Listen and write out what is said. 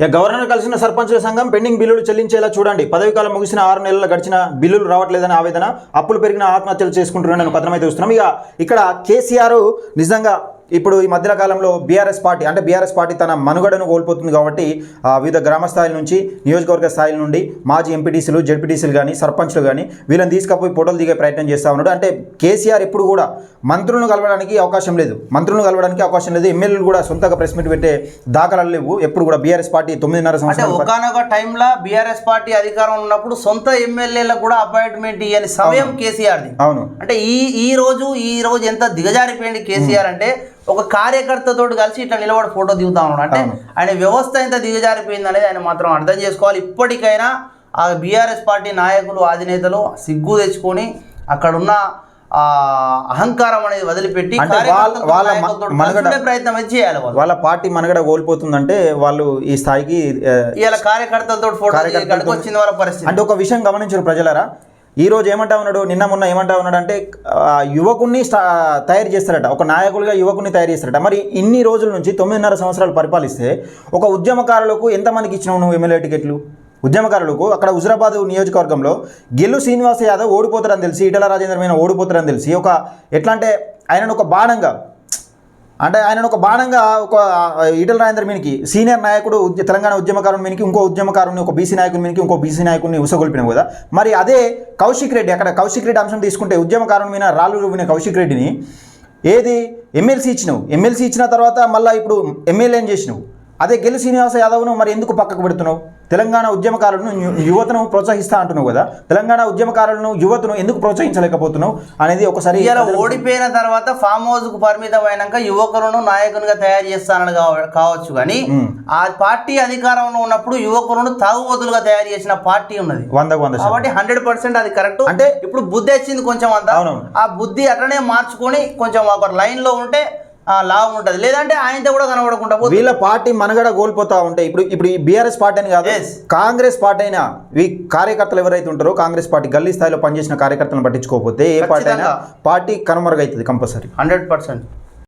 ఇక గవర్నర్ కలిసిన సర్పంచుల సంఘం పెండింగ్ బిల్లులు చెల్లించేలా చూడండి. పదవి కాలం ముగిసిన ఆరు నెలలు గడిచిన బిల్లులు రావట్లేదని ఆవేదన అప్పులు పెరిగిన ఆత్మహత్యలు చేసుకుంటున్నారని పత్రం అయితే చూస్తున్నాం ఇక ఇక్కడ కేసీఆర్ నిజంగా ఇప్పుడు ఈ మధ్యన కాలంలో బీఆర్ఎస్ పార్టీ అంటే బీఆర్ఎస్ పార్టీ తన మనుగడను కోల్పోతుంది కాబట్టి వివిధ గ్రామ స్థాయిల నుంచి నియోజకవర్గ స్థాయిల నుండి మాజీ ఎంపీటీసీలు జడ్పీటీసీలు కానీ సర్పంచ్లు కానీ వీళ్ళని తీసుకపోయి ఫోటోలు దిగే ప్రయత్నం చేస్తూ ఉన్నాడు. అంటే కేసీఆర్ ఎప్పుడు కూడా మంత్రులను కలవడానికి అవకాశం లేదు. మంత్రులను కలవడానికి అవకాశం లేదు. ఎమ్మెల్యేలు కూడా సొంతగా ప్రెస్ మీట్ పెట్టే దాఖలాలు లేవు. ఎప్పుడు కూడా బీఆర్ఎస్ పార్టీ తొమ్మిదిన్నర అంటే సంవత్సరాలు ఒకనొక టైంలో బీఆర్ఎస్ పార్టీ అధికారం ఉన్నప్పుడు సొంత ఎమ్మెల్యేలకు కూడా అపాయింట్మెంట్ ఇవ్వని సమయం కేసీఆర్ది. అవును. అంటే ఈ ఈ రోజు ఈ రోజు ఎంత దిగజారిపోయింది కేసీఆర్ అంటే ఒక కార్యకర్తతో కలిసి ఇట్లా నిలబడి ఫోటో దిగుతా ఉన్నాడు. అంటే. ఆయన వ్యవస్థ ఎంత దిగజారిపోయింది అనేది ఆయన మాత్రం అర్థం చేసుకోవాలి. ఇప్పటికైనా ఆ బీఆర్ఎస్ పార్టీ నాయకులు అధినేతలు సిగ్గు తెచ్చుకొని అక్కడున్న అహంకారం అనేది వదిలిపెట్టి వాళ్ళ- మనుగడ- ప్రయత్నం అయితే చేయాలి వాళ్ళు. పార్టీ మనగడ కోల్పోతుందంటే వాళ్ళు ఈ స్థాయికి ఇవాళ కార్యకర్తలతో ఫోటో వచ్చింది వాళ్ళ పరిస్థితి. అంటే ఒక విషయం గమనించారు ప్రజలరా. ఈ రోజు ఏమంటా ఉన్నాడు నిన్న మొన్న ఏమంటా ఉన్నాడు అంటే ఆ, యువకుణ్ణి తయారు చేస్తారట. ఒక నాయకుడిగా యువకుని తయారు చేస్తారట. మరి ఇన్ని రోజుల నుంచి తొమ్మిదిన్నర సంవత్సరాలు పరిపాలిస్తే ఒక ఉద్యమకారులకు ఎంతమందికి ఇచ్చినావు నువ్వు ఎమ్మెల్యే టికెట్లు? ఉద్యమకారులకు అక్కడ హుజరాబాద్ నియోజకవర్గంలో గెల్లు శ్రీనివాస యాదవ్ ఓడిపోతారని తెలిసి ఈటల రాజేంద్ర మీద ఓడిపోతారని తెలిసి ఒక ఎట్లా అంటే ఆయనను ఒక బాణంగా అంటే ఆయన ఒక బాణంగా ఒక ఈటల రాజేంద్ర మీనికి సీనియర్ నాయకుడు తెలంగాణ ఉద్యమకారుని మీనికి ఇంకో ఉద్యమకారుని ఒక బీసీ నాయకుని మీనికి ఇంకో బీసీ నాయకుడిని ఉసగొల్పిన కదా. మరి అదే కౌశిక్ రెడ్డి అక్కడ కౌశిక్ రెడ్డి అంశం తీసుకుంటే ఉద్యమకారుని మీద రాళ్ళు రువ్విన కౌశిక్ రెడ్డిని ఏది? ఎమ్మెల్సీ ఇచ్చినావు. ఎమ్మెల్సీ ఇచ్చిన తర్వాత మళ్ళీ ఇప్పుడు ఎమ్మెల్యే చేసినావు. అదే గెలు శ్రీనివాస యాదవ్ను మరి ఎందుకు పక్కకు పెడుతున్నావు? తెలంగాణ ఉద్యమకారులను యువతను ప్రోత్సహిస్తా అంటున్నావు కదా తెలంగాణ ఉద్యమకారులను యువతను ఎందుకు ప్రోత్సహించలేకపోతున్నావు అనేది ఒకసారి ఇలా ఓడిపోయిన తర్వాత ఫామ్ హౌస్కు పరిమితం అయినాక యువకులను నాయకునిగా తయారు చేస్తానని కావ- కావచ్చు కానీ. ఆ పార్టీ అధికారంలో ఉన్నప్పుడు యువకులను తాగుబోతులుగా తయారు చేసిన పార్టీ ఉన్నది వంద శాతం. కాబట్టి హండ్రెడ్ పర్సెంట్ అది కరెక్ట్ అంటే- ఇప్పుడు బుద్ధి వచ్చింది కొంచెం అంతా. ఆ బుద్ధి అట్లనే మార్చుకొని కొంచెం ఒక లైన్లో ఉంటే లాభం ఉంటది లేదంటే ఆయనతో కూడా కనబడకుండా. వీళ్ళ పార్టీ మనగడ కోల్పోతా ఉంటే ఇప్పుడు ఇప్పుడు ఈ బీఆర్ఎస్ పార్టీ అని కాదు. కాంగ్రెస్ పార్టీ అయినా ఈ కార్యకర్తలు ఎవరైతే ఉంటారో కాంగ్రెస్ పార్టీ గల్లీ స్థాయిలో పనిచేసిన కార్యకర్తలను పట్టించుకోకపోతే ఏ పార్టీ అయినా. పార్టీ కనుమరుగైతుంది కంపల్సరీ హండ్రెడ్ పర్సెంట్